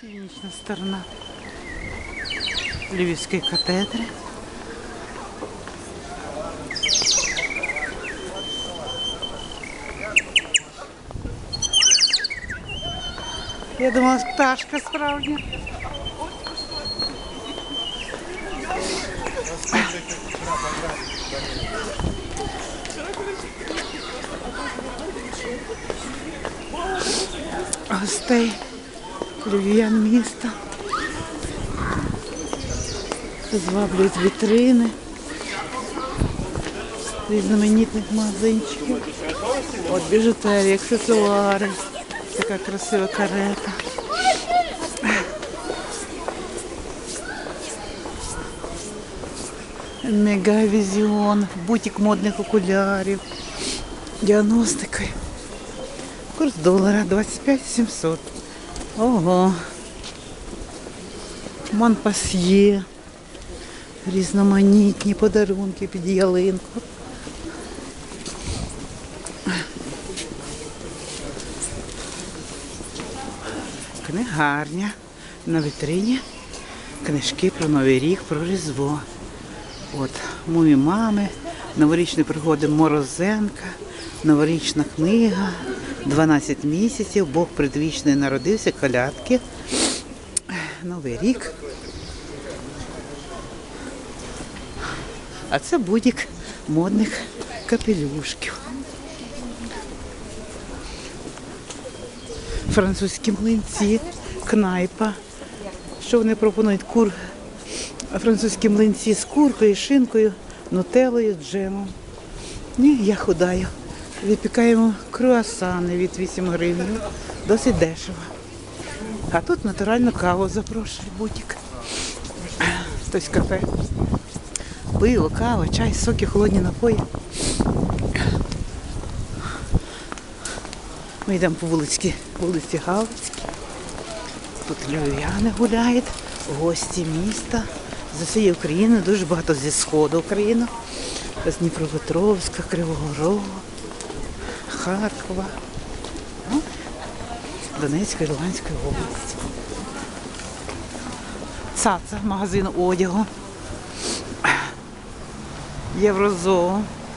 Північна сторона Львівської катедри. Я думала, пташка справжня. Гостей львів'ян міста. Зваблюють вітрини різноманітних магазинчиків. От біжутерія, аксесуари. Така красива карета. Мегавізіон, бутик модних окулярів, діагностики. Курс долара 25 700. Ого. Монпасьє. Різноманітні подарунки під ялинку. Книгарня. На вітрині книжки про Новий рік, про Різдво. От, мої мами, новорічні пригоди Морозенка, новорічна книга, 12 місяців, Бог предвічний народився, колядки. Новий рік. А це будь-як модних капелюшків. Французькі млинці, кнайпа. Що вони пропонують? Кур... Французькі млинці з куркою, шинкою, нутелою, джемом. Ні, я худаю. Випікаємо круасани від 8 гривень. Досить дешево. А тут натуральну каву запрошує бутик. Хтось кафе. Пиво, кава, чай, соки, холодні напої. Ми йдемо по вулиці, вулиці Галицькій. Тут львів'яни гуляють, гості міста з усієї України, дуже багато зі сходу України, з Дніпропетровська, Кривого Рогу, Харкова, ну, Донецької, Луганської області. Цаца, магазин одягу. Єврозоо.